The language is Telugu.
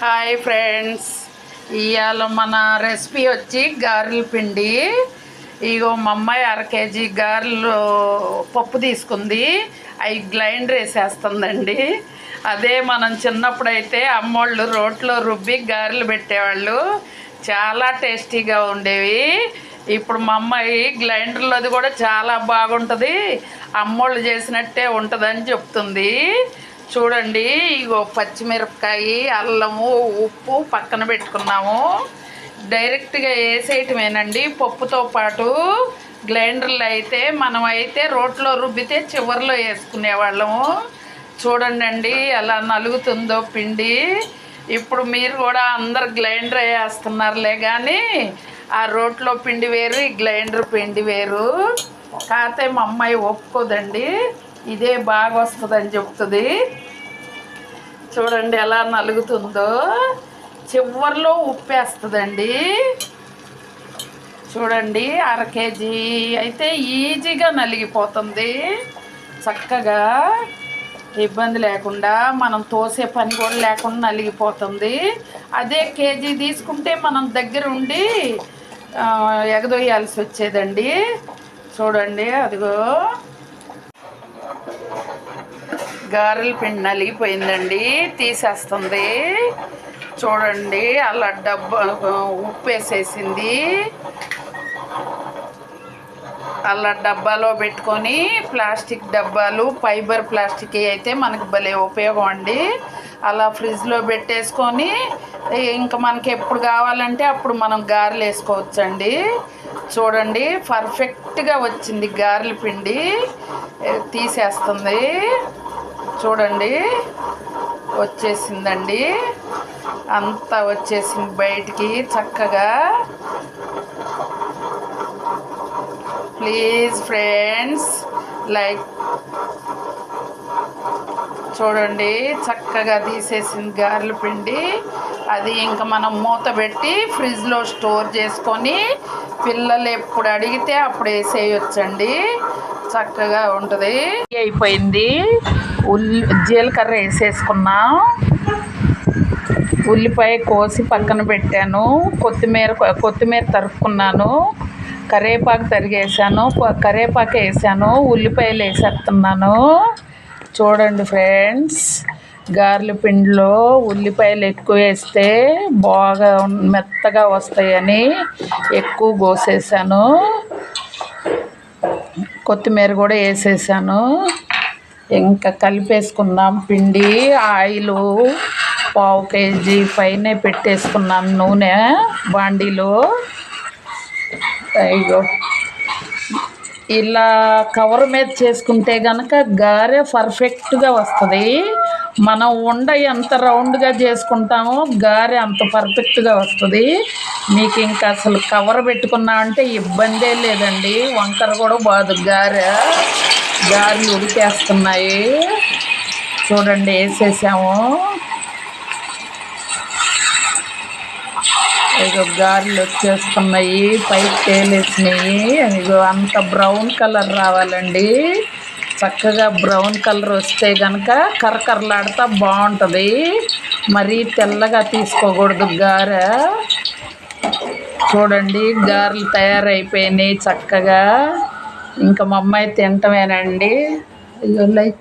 Hi friends. ఇవాళ మన రెసిపీ వచ్చి గారెల పిండి. ఇగో మా అమ్మాయి అర కేజీ గారెలు పప్పు తీసుకుంది. అవి గ్లైండర్ వేసేస్తుందండి. అదే మనం చిన్నప్పుడు అయితే అమ్మోళ్ళు రోట్లో రుబ్బి గారెలు పెట్టేవాళ్ళు. చాలా టేస్టీగా ఉండేవి. ఇప్పుడు మా అమ్మాయి గ్లైండర్లోది కూడా చాలా బాగుంటుంది. అమ్మోళ్ళు చేసినట్టే ఉంటుందని చెప్తుంది. చూడండి ఇగో పచ్చిమిరపకాయ అల్లము ఉప్పు పక్కన పెట్టుకున్నాము. డైరెక్ట్గా వేసేయటమేనండి. పప్పుతో పాటు గ్రైండర్లో అయితే మనం అయితే రోట్లో రుబ్బితే చివరిలో వేసుకునేవాళ్ళము. చూడండి అండి ఎలా నలుగుతుందో పిండి. ఇప్పుడు మీరు కూడా అందరు గ్రైండర్ వేస్తున్నారులే కానీ ఆ రోట్లో పిండి వేరు ఈ గ్రైండర్ పిండి వేరు. కాకపోతే మా అమ్మాయి ఒప్పుకోదండి. ఇదే బాగా వస్తుందని చెప్తుంది. చూడండి ఎలా నలుగుతుందో. చివరిలో ఉప్పేస్తుందండి. చూడండి అర కేజీ. అయితే ఈజీగా నలిగిపోతుంది. చక్కగా ఇబ్బంది లేకుండా మనం తోసే పని కూడా లేకుండా నలిగిపోతుంది. అదే కేజీ తీసుకుంటే మనం దగ్గర ఉండి ఎగదొయ్యాల్సి వచ్చేదండి. చూడండి అదిగో. గారెల పిండి నలిగిపోయిందండి తీసేస్తుంది. చూడండి అలా డబ్బా ఉప్పు వేసేసింది. అలా డబ్బాలో పెట్టుకొని ప్లాస్టిక్ డబ్బాలు ఫైబర్ ప్లాస్టిక్ అయితే మనకు భలే ఉపయోగం అండి. అలా ఫ్రిడ్జ్లో పెట్టేసుకొని ఇంకా మనకి ఎప్పుడు కావాలంటే అప్పుడు మనం గారెలు వేసుకోవచ్చండి. చూడండి పర్ఫెక్ట్గా వచ్చింది గారెల పిండి తీసేస్తుంది. చూడండి. వచ్చేసిందండి. అంతా వచ్చేసింది బయటికి చక్కగా. ప్లీజ్ ఫ్రెండ్స్ లైక్ చూడండి. చక్కగా తీసేసింది గారెల పిండి. అది ఇంకా మనం మూత పెట్టి ఫ్రిడ్జ్లో స్టోర్ చేసుకొని పిల్లలు ఎప్పుడు అడిగితే అప్పుడు వేసేయొచ్చండి. చక్కగా ఉంటుంది. అయిపోయింది. ఉల్లి జీలకర్ర వేసేసుకున్నాం. ఉల్లిపాయ కోసి పక్కన పెట్టాను. కొత్తిమీర కొత్తిమీర తరుక్కున్నాను. కరివేపాకు తరిగేసాను కరివేపాకు వేసాను. ఉల్లిపాయలు వేసేస్తున్నాను. చూడండి ఫ్రెండ్స్ గారెల పిండిలో ఉల్లిపాయలు ఎక్కువ వేస్తే బాగా మెత్తగా వస్తాయని ఎక్కువ కోసేసాను. కొత్తిమీర కూడా వేసేసాను. ఇంకా కలిపేసుకున్నాం పిండి ఆయిలు పావు కేజీ పైనే పెట్టేసుకున్నాను నూనె బాండీలో. అయ్యో. ఇలా కవర్ మీద చేసుకుంటే కనుక గారె పర్ఫెక్ట్గా వస్తుంది. మనం ఉండ ఎంత రౌండ్గా చేసుకుంటామో గారె అంత పర్ఫెక్ట్గా వస్తుంది. మీకు ఇంకా అసలు కవర్ పెట్టుకున్నామంటే ఇబ్బందే లేదండి. వంకర కూడా బాదు గారె. గారెలు ఉడికేస్తున్నాయి చూడండి వేసేసాము. ఇగో గారెలు వచ్చేస్తున్నాయి పైకి తేలేసినాయి. ఇగో అంత బ్రౌన్ కలర్ రావాలండి. చక్కగా బ్రౌన్ కలర్ వస్తే కనుక కరకరలాడుతా బాగుంటుంది. మరీ తెల్లగా తీసుకోకూడదు గారె. చూడండి గారెలు తయారైపోయినాయి చక్కగా. ఇంకా మా అమ్మాయి తింటమేనండి. లైక్